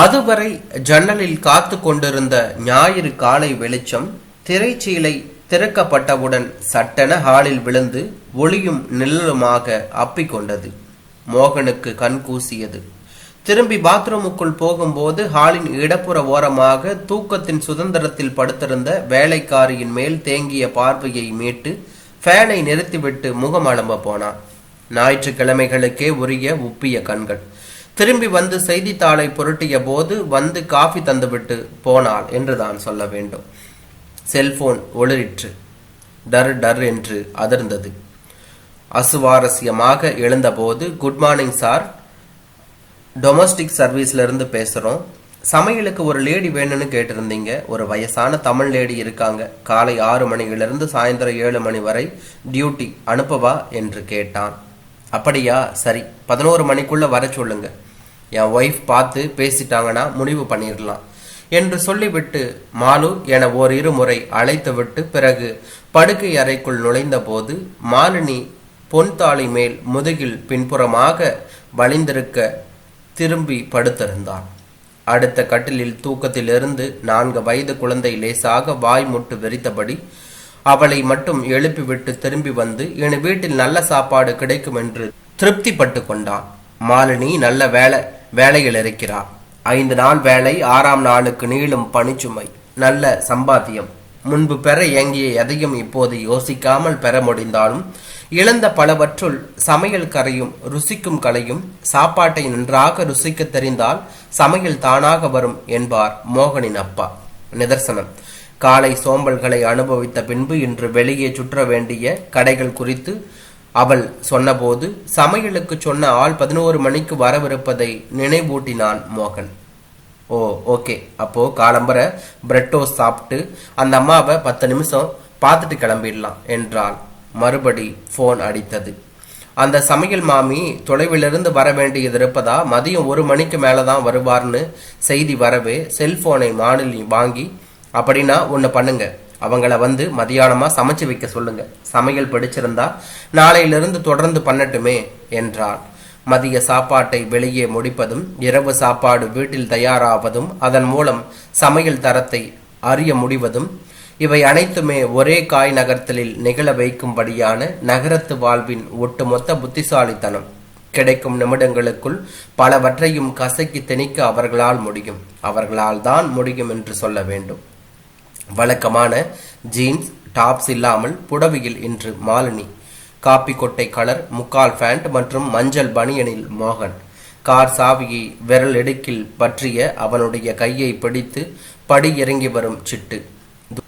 அதுவரை ஜன்னலில் காத்து கொண்டிருந்த ஞாயிறு காலை வெளிச்சம் திரைச்சீலை திறக்கப்பட்டவுடன் சட்டென ஹாலில் விழுந்து ஒளியும் நிழலுமாக அப்பிக்கொண்டது மோகனுக்கு கண் கூசியது. திரும்பி பாத்ரூமுக்குள் போகும்போது ஹாலின் இடப்புற ஓரமாக தூக்கத்தின் சுதந்திரத்தில் படுத்திருந்த வேலைக்காரியின் மேல் தேங்கிய பார்வையை மீட்டு ஃபேனை நிறுத்திவிட்டு முகம் அலம்ப போனான். ஞாயிற்றுக்கிழமைகளுக்கே உரிய உப்பிய கண்கள். திரும்பி வந்து செய்தித்தாளை புரட்டிய போது வந்து காஃபி தந்துவிட்டு போனாள் என்று தான் சொல்ல வேண்டும். செல்போன் ஒளிரிற்று. டர் டர் என்று அதிர்ந்தது. அசுவாரஸ்யமாக எழுந்தபோது குட் மார்னிங் சார். டொமஸ்டிக் சர்வீஸ்லேருந்து பேசுகிறோம் சமையலுக்கு ஒரு லேடி வேணும்னு கேட்டிருந்தீங்க. ஒரு வயசான தமிழ் லேடி இருக்காங்க. காலை ஆறு மணியிலிருந்து சாயந்தரம் ஏழு மணி வரை டியூட்டி அனுப்பவா? என்று கேட்டான். அப்படியா சரி. பதினோரு மணிக்குள்ளே வர சொல்லுங்கள் என் ஒய்ஃப் பார்த்து பேசிட்டாங்கன்னா முடிவு பண்ணிடலாம் என்று சொல்லிவிட்டு மாலு என ஓரிரு முறை அழைத்துவிட்டு பிறகு படுக்கை அறைக்குள் நுழைந்தபோது மாலினி பொன்தாளி மேல் முதுகில் பின்புறமாக வலிந்திருக்க திரும்பி படுத்திருந்தான் அடுத்த கட்டிலில் தூக்கத்திலிருந்து நான்கு வயது குழந்தை லேசாக வாய் முட்டு வெறித்தபடி அவளை மட்டும் எழுப்பிவிட்டு திரும்பி வந்து என் வீட்டில் நல்ல சாப்பாடு கிடைக்கும் என்று திருப்திப்பட்டு கொண்டான் மாலினி நல்ல வேலை வேலையில் இருக்கிறார். ஐந்து நாள் வேலை ஆறாம் நாளுக்கு நீளும் பணிச்சுமை நல்ல சம்பாத்தியம். முன்பு பெற இயங்கிய எதையும் இப்போது யோசிக்காமல் பெற முடிந்தாலும் இழந்த பலவற்றுள் சமையல் கரையும் ருசிக்கும் கலையும் சாப்பாட்டை நன்றாக ருசிக்க தெரிந்தால் சமையல் தானாக வரும் என்பார் மோகனின் அப்பா. நிதர்சனம். காலை சோம்பல்களை அனுபவித்த பின்பு இன்று வெளியே சுற்ற வேண்டிய கடைகள் குறித்து அவள் சொன்னபோது சமையலுக்கு சொன்ன ஆள் பதினோரு மணிக்கு வரவிருப்பதை நினைவூட்டினான் மோகன். Oh okay. அப்போ காலம்பர பிரெட் டோஸ்ட் சாப்பிட்டு அந்த அம்மாவை பத்து நிமிஷம் பார்த்துட்டு கிளம்பிடலாம் என்றாள். மறுபடி ஃபோன் அடித்தது. அந்த சமையல் மாமி தொலைவிலிருந்து வர வேண்டியது இருப்பதா? மதியம் ஒரு மணிக்கு மேலே தான் வருவார்னு செய்தி வரவே செல்போனை மாநிலம் வாங்கி அப்படின்னா ஒன்று பண்ணுங்க. அவங்கள வந்து மதியானமாக சமைச்சு வைக்க சொல்லுங்க. சமையல் படிச்சிருந்தா நாளையிலிருந்து தொடர்ந்து பண்ணட்டுமே என்றான் மதிய சாப்பாட்டை வெளியே முடிப்பதும் இரவு சாப்பாடு வீட்டில் தயாராவதும் அதன் மூலம் சமையல் தரத்தை அறிய முடிவதும் இவை அனைத்துமே ஒரே காய் நகர்த்தலில் நிகழ வைக்கும்படியான நகரத்து வாழ்வின் ஒட்டுமொத்த புத்திசாலித்தனம். கிடைக்கும் நிமிடங்களுக்குள் பலவற்றையும் கசக்கி திணிக்க அவர்களால் முடியும். அவர்களால் தான் முடியும் என்று சொல்ல வேண்டும். வழக்கமான ஜீன்ஸ் டாப்ஸ் இல்லாமல் புடவையில் இன்று மாலினி. காப்பி கொட்டை கலர் முக்கால் பேண்ட் மற்றும் மஞ்சள் பனியனில் மோகன். கார் சாவியை விரல் இடுக்கில் பற்றிய அவனுடைய கையை பிடித்து படி இறங்கி வரும் சிட்டு.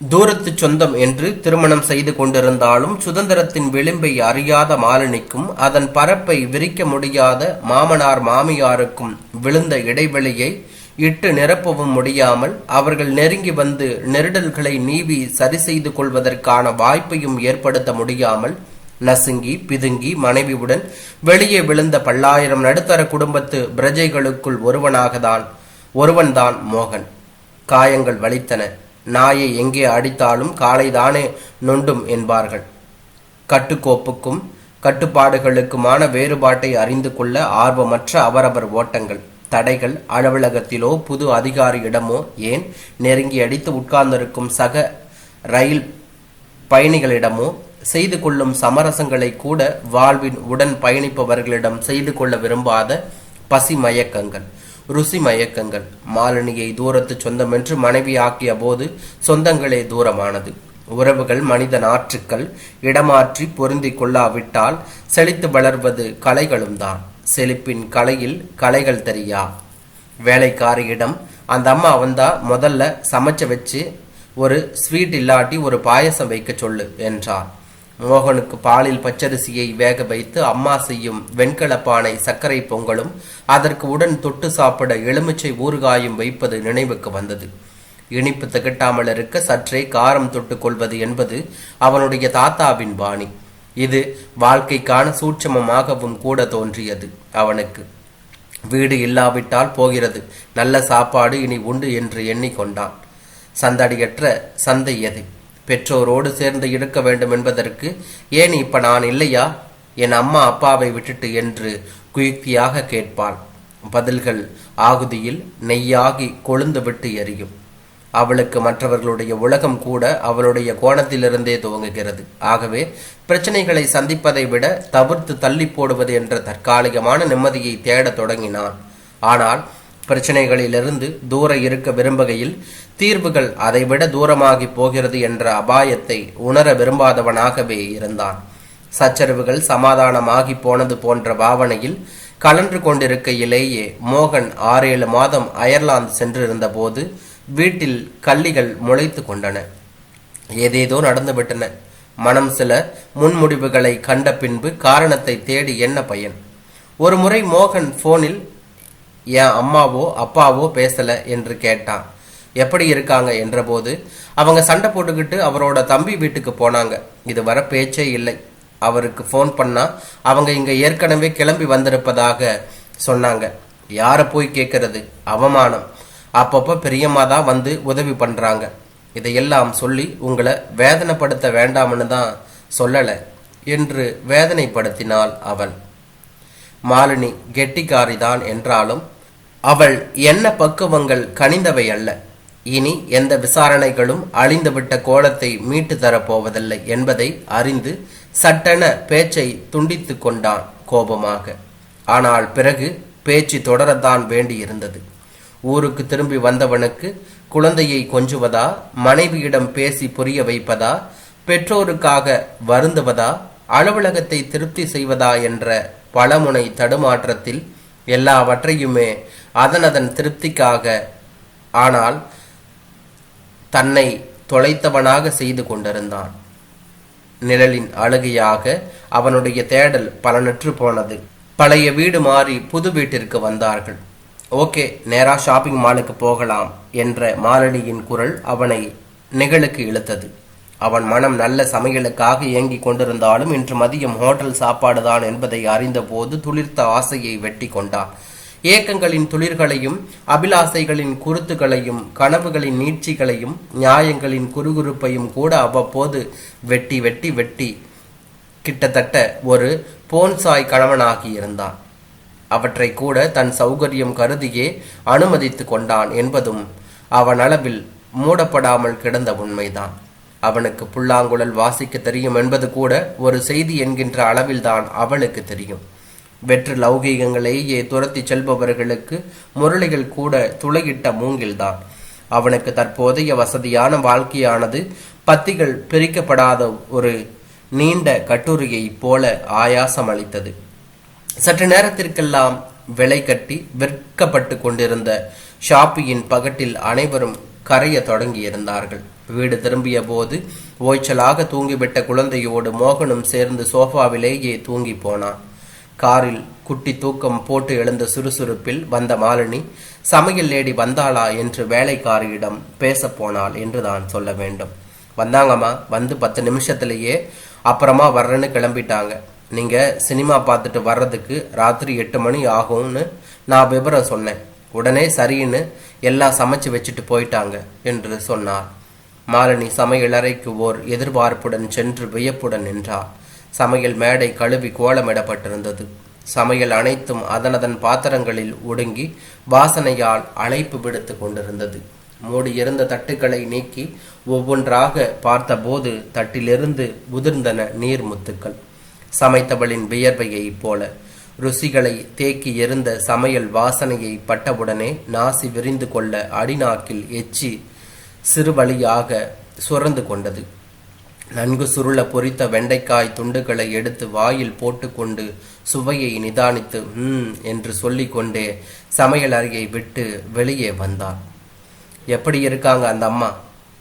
தூரத்து சொந்தம் என்று திருமணம் செய்து கொண்டிருந்தாலும் சுதந்திரத்தின் விளிம்பை அறியாத மாலினிக்கும் அதன் பரப்பை விரிக்க முடியாத மாமனார் மாமியாருக்கும் விழுந்த இடைவெளியை இட்டு நிரப்பவும் முடியாமல் அவர்கள் நெருங்கி வந்து நெருடல்களை நீவி சரி செய்து கொள்வதற்கான வாய்ப்பையும் ஏற்படுத்த முடியாமல் நசுங்கி பிதுங்கி மனைவியுடன் வெளியே விழுந்த பல்லாயிரம் நடுத்தர குடும்பத்து பிரஜைகளுக்குள் ஒருவனாகத்தான் ஒருவன்தான் மோகன். காயங்கள் வலித்தன. நாயை எங்கே அடித்தாலும் காலைதானே நொண்டும் என்பார்கள். கட்டுக்கோப்புக்கும் கட்டுப்பாடுகளுக்குமான வேறுபாட்டை அறிந்து கொள்ள ஆர்வமற்ற அவரவர் ஓட்டங்கள் தடைகள் அலுவலகத்திலோ புது அதிகாரியிடமோ ஏன் நெருங்கி அடித்து உட்கார்ந்திருக்கும் சக ரயில் பயணிகளிடமோ செய்து கொள்ளும் சமரசங்களை கூட வாழ்வின் உடன் பயணிப்பவர்களிடம் செய்து கொள்ள விரும்பாத பசி மயக்கங்கள் ருசி மயக்கங்கள். மாலினியை தூரத்து சொந்தமென்று மனைவி ஆக்கிய போது சொந்தங்களே தூரமானது. உறவுகள் மனித நாற்றுக்கள் இடமாற்றி பொருந்தி கொள்ளாவிட்டால் செழித்து வளர்வது கலைகளும் தான். செழிப்பின் கலையில் கலைகள் தெரியா? வேலைக்காரியிடம் அந்த அம்மா வந்தா முதல்ல சமைச்ச வச்சு ஒரு ஸ்வீட் இல்லாட்டி ஒரு பாயசம் வைக்க சொல்லு என்றார். மோகனுக்கு பாலில் பச்சரிசியை வேக வைத்து அம்மா செய்யும் வெண்கல பானை சர்க்கரை பொங்கலும் அதற்கு உடன் தொட்டு சாப்பிட எலுமிச்சை ஊறுகாயும் வைப்பது நினைவுக்கு வந்தது. இனிப்பு திகட்டாமல் இருக்க சற்றே காரம் தொட்டு கொள்வது என்பது அவனுடைய தாத்தாவின் பாணி. இது வாழ்க்கைக்கான சூட்சமமாகவும் கூட தோன்றியது அவனுக்கு. வீடு இல்லாவிட்டால் போகிறது. நல்ல சாப்பாடு இனி உண்டு என்று எண்ணிக்கொண்டான். சந்தடியற்ற சந்தை எது? பெற்றோரோடு சேர்ந்து இருக்க வேண்டும் என்பதற்கு ஏன் இப்ப நான் இல்லையா? என் அம்மா அப்பாவை விட்டுட்டு என்று குயுக்தியாக கேட்பாள். பதில்கள் ஆகுதியில் நெய்யாகி கொழுந்து விட்டு எரியும். அவளுக்கு மற்றவர்களுடைய உலகம் கூட அவளுடைய கோணத்திலிருந்தே துவங்குகிறது. ஆகவே பிரச்சனைகளை சந்திப்பதை விட தவிர்த்து தள்ளி போடுவது என்ற தற்காலிகமான நிம்மதியை தேடத் தொடங்கினான் ஆனால் பிரச்சனைகளிலிருந்து தூர இருக்க விரும்புகையில் தீர்வுகள் அதைவிட தூரமாகி போகிறது என்ற அபாயத்தை உணர விரும்பாதவனாகவே இருந்தான். சச்சரவுகள் சமாதானமாகி போனது போன்ற பாவனையில் கலன்று கொண்டிருக்கையிலேயே மோகன் ஆறேழு மாதம் அயர்லாந்து சென்றிருந்த போது வீட்டில் கள்ளிகள் முளைத்து கொண்டன. ஏதேதோ நடந்துவிட்டன. மனம் சில முன்முடிவுகளை கண்ட பின்பு காரணத்தை தேடி என்ன பயன்? ஒரு முறை மோகன் போனில் என் அம்மாவோ அப்பாவோ பேசல என்று கேட்டான். எப்படி இருக்காங்க? என்றபோது அவங்க சண்டை போட்டுக்கிட்டு அவரோட தம்பி வீட்டுக்கு போனாங்க. இது வர பேச்சே இல்லை. அவருக்கு ஃபோன் பண்ணா அவங்க இங்க ஏற்கனவே கிளம்பி வந்திருப்பதாக சொன்னாங்க. யாரை போய் கேட்கறது அவமானம். அப்பப்போ பெரியம்மா தான் வந்து உதவி பண்றாங்க. இதையெல்லாம் சொல்லி உங்களை வேதனைப்படுத்த வேண்டாம்னு தான் சொல்லலை என்று வேதனைப்படுத்தினாள் அவள். மாலினி கெட்டிக்காரிதான் என்றாலும் அவள் என்ன பக்குவங்கள் கனிந்தவை அல்ல. இனி எந்த விசாரணைகளும் அழிந்துவிட்ட கோலத்தை மீட்டு தரப்போவதில்லை என்பதை அறிந்து சட்டென பேச்சை துண்டித்து கொண்டான் கோபமாக. ஆனால் பிறகு பேச்சு தொடரத்தான் வேண்டியிருந்தது. ஊருக்கு திரும்பி வந்தவனுக்கு குழந்தையை கொஞ்சுவதா மனைவியிடம் பேசி புரிய வைப்பதா பெற்றோருக்காக வருந்துவதா அலுவலகத்தை திருப்தி செய்வதா என்ற பலமுனை தடுமாற்றத்தில் எல்லாவற்றையுமே அதன் அதன் திருப்திக்காக. ஆனால் தன்னை தொலைத்தவனாக செய்து கொண்டிருந்தான். நிழலின் அழுகையாக அவனுடைய தேடல் பலனற்று போனது. பழைய வீடு மாறி புது வீட்டிற்கு வந்தார்கள். ஓகே நேரா ஷாப்பிங் மாலுக்கு போகலாம் என்ற மாலடியின் குரல் அவனை நிகழுக்கு இழுத்தது. அவன் மனம் நல்ல சமையலுக்காக இயங்கிக் கொண்டிருந்தாலும் இன்று மதியம் ஹோட்டல் சாப்பாடுதான் என்பதை அறிந்தபோது துளிர்த்த ஆசையை வெட்டி கொண்டான். ஏக்கங்களின் துளிர்களையும் அபிலாசைகளின் குருத்துகளையும் கனவுகளின் நீட்சிகளையும் நியாயங்களின் குறுகுறுப்பையும் கூட அவ்வப்போது வெட்டி வெட்டி வெட்டி கிட்டத்தட்ட ஒரு போன்சாய் கணவனாகி இருந்தான். அவற்றை கூட தன் சௌகரியம் கருதியே அனுமதித்து கொண்டான் என்பதும் அவனளவில் மூடப்படாமல் கிடந்த உண்மைதான். அவனுக்கு புல்லாங்குழல் வாசிக்க தெரியும் என்பது கூட ஒரு செய்தி என்கின்ற அளவில்தான் அவளுக்கு தெரியும். வெற்று லௌகீகங்களையே துரத்தி செல்பவர்களுக்கு முரளிகள் கூட துளையிட்ட மூங்கில்தான். அவனுக்கு தற்போதைய வசதியான வாழ்க்கையானது பத்திகள் பிரிக்கப்படாத ஒரு நீண்ட கட்டுரையைப் போல ஆயாசம் அளித்தது சற்று நேரத்திற்கெல்லாம் விலை கட்டி விற்கப்பட்டு கொண்டிருந்த ஷாப்பியின் பகட்டில் அனைவரும் கரைய தொடங்கியிருந்தார்கள். வீடு திரும்பிய போது ஓய்ச்சலாக தூங்கிவிட்ட குழந்தையோடு மோகனும் சேர்ந்து சோஃபாவிலேயே தூங்கி போனான். காரில் குட்டி தூக்கம் போட்டு எழுந்த சுறுசுறுப்பில் வந்த மாலினி சமையல் லேடி வந்தாளா? என்று வேலைக்காரியிடம் பேச போனாள் என்று தான் சொல்ல வேண்டும். வந்தாங்கம்மா வந்து பத்து நிமிஷத்துலேயே அப்புறமா வர்றேன்னு கிளம்பிட்டாங்க. நீங்க சினிமா பார்த்துட்டு வர்றதுக்கு ராத்திரி எட்டு மணி ஆகும்னு நான் விவரம் சொன்னேன். உடனே சரின்னு எல்லாம் சமைச்சு வச்சுட்டு போயிட்டாங்க என்று சொன்னார். மாலினி சமையல் அறைக்கு ஓர் எதிர்பார்ப்புடன் சென்று வியப்புடன் நின்றார் சமையல் மேடை கழுவி கோலமிடப்பட்டிருந்தது. சமையல் அனைத்தும் அதனதன் பாத்திரங்களில் ஒடுங்கி வாசனையால் அழைப்பு விடுத்து கொண்டிருந்தது. மூடியிருந்த தட்டுக்களை நீக்கி ஒவ்வொன்றாக பார்த்தபோது தட்டிலிருந்து உதிர்ந்தன நீர் முத்துக்கள் சமைத்தவளின் வியர்வையைப் போல ருசிகளை தேக்கி எறிந்த சமையல் வாசனையை பட்டவுடனே நாசி விரிந்து கொள்ள அடிநாக்கில் எச்சி சிறுவழியாக சுரந்து கொண்டது. நன்கு சுருள பொரித்த வெண்டைக்காய் துண்டுகளை எடுத்து வாயில் போட்டுக்கொண்டு சுவையை நிதானித்து ம் என்று சொல்லிக்கொண்டே சமையல் அறையை விட்டு வெளியே வந்தார் எப்படி இருக்காங்க அந்த அம்மா?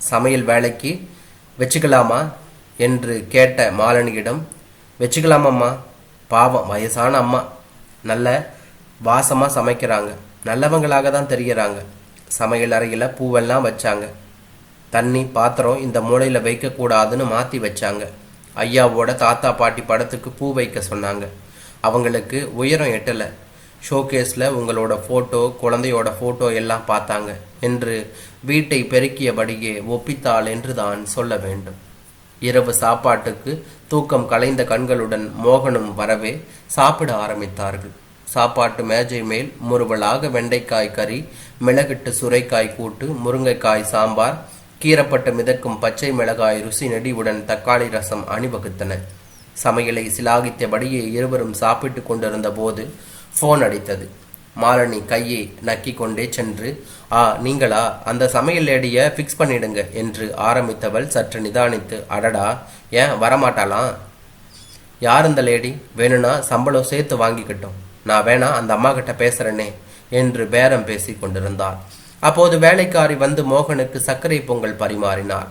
சமையல் வேலைக்கு வச்சுக்கலாமா? என்று கேட்ட மாலனியிடம் வச்சுக்கலாமம்மா பாவம் வயசான அம்மா. நல்ல வாசமாக சமைக்கிறாங்க. நல்லவங்களாக தான் தெரிகிறாங்க சமையல் அறையில் பூவெல்லாம் வச்சாங்க. தண்ணி பாத்திரம் இந்த மூலையில் வைக்கக்கூடாதுன்னு மாற்றி வச்சாங்க. ஐயாவோட தாத்தா பாட்டி படத்துக்கு பூ வைக்க சொன்னாங்க. அவங்களுக்கு உயரம் எட்டலை. ஷோகேஸில் உங்களோட ஃபோட்டோ குழந்தையோட ஃபோட்டோ எல்லாம் பார்த்தாங்க என்று வீட்டை பெருக்கியபடியே ஒப்பித்தாள் என்று தான் சொல்ல வேண்டும். இரவு சாப்பாட்டுக்கு தூக்கம் கலைந்த கண்களுடன் மோகனும் வரவே சாப்பிட ஆரம்பித்தார்கள். சாப்பாட்டு மேஜை மேல் முறுவலாக வெண்டைக்காய் கறி மிளகிட்டு சுரைக்காய் கூட்டு முருங்கைக்காய் சாம்பார் கீரப்பட்டு மிதக்கும் பச்சை மிளகாய் ருசி நெடிவுடன் தக்காளி ரசம் அணிவகுத்தன. சமையலை சிலாகித்தபடியே இருவரும் சாப்பிட்டு கொண்டிருந்த போது போன் அடித்தது. மாலனி கையை நக்கி கொண்டே சென்று ஆ நீங்களா? அந்த சமையல் லேடிய ஃபிக்ஸ் பண்ணிடுங்க என்று ஆரம்பித்தவள் சற்று நிதானித்து அடடா ஏன் வரமாட்டாளாம் யார் இந்த லேடி? வேணும்னா சம்பளம் சேர்த்து வாங்கிக்கிட்டோம். நான் வேணா அந்த அம்மா கிட்ட பேசுறேனே என்று பேரம் பேசி கொண்டிருந்தாள். அப்போது வேலைக்காரி வந்து மோகனுக்கு சர்க்கரை பொங்கல் பரிமாறினார்.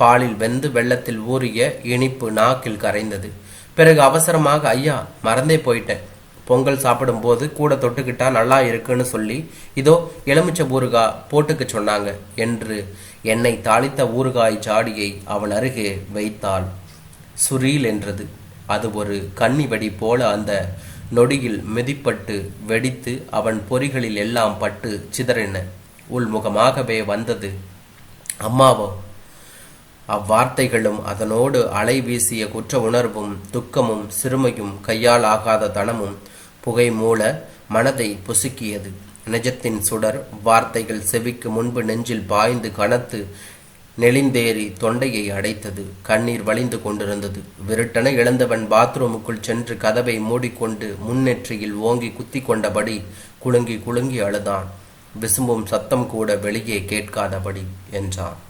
பாலில் வெந்து வெள்ளத்தில் ஊறிய இனிப்பு நாக்கில் கரைந்தது. பிறகு அவசரமாக ஐயா மறந்தே போயிட்டேன். பொங்கல் சாப்பிடும்போது கூட தொட்டுக்கிட்டா நல்லா இருக்குன்னு சொல்லி இதோ எலுமிச்சை ஊறுகாய் போட்டுக்க சொன்னாங்க என்று என்னை தாளித்த ஊறுகாய் ஜாடியை அவன் அருகே வைத்தாள். சுரீல் என்றது. அது ஒரு கன்னி வெடி போல அந்த நொடியில் மிதிப்பட்டு வெடித்து அவன் பொறிகளில் எல்லாம் பட்டு சிதறின. உள்முகமாகவே வந்தது. அம்மாவோ அவ்வார்த்தைகளும் அதனோடு அலை வீசிய குற்ற உணர்வும் துக்கமும் சிறுமையும் கையால் ஆகாத தனமும் புகை மூல மனதை பொசுக்கியது. நிஜத்தின் சுடர் வார்த்தைகள் செவிக்கு முன்பு நெஞ்சில் பாய்ந்து கனத்து நெளிந்தேறி தொண்டையை அடைத்தது. கண்ணீர் வழிந்து கொண்டிருந்தது. விருட்டன இழந்தவன் பாத்ரூமுக்குள் சென்று கதவை மூடிக்கொண்டு முன்னெற்றியில் ஓங்கி குத்தி கொண்டபடி குலுங்கி குலுங்கி அழுதான். விசும்பும் சத்தம் கூட வெளியே கேட்காதபடி என்றான்.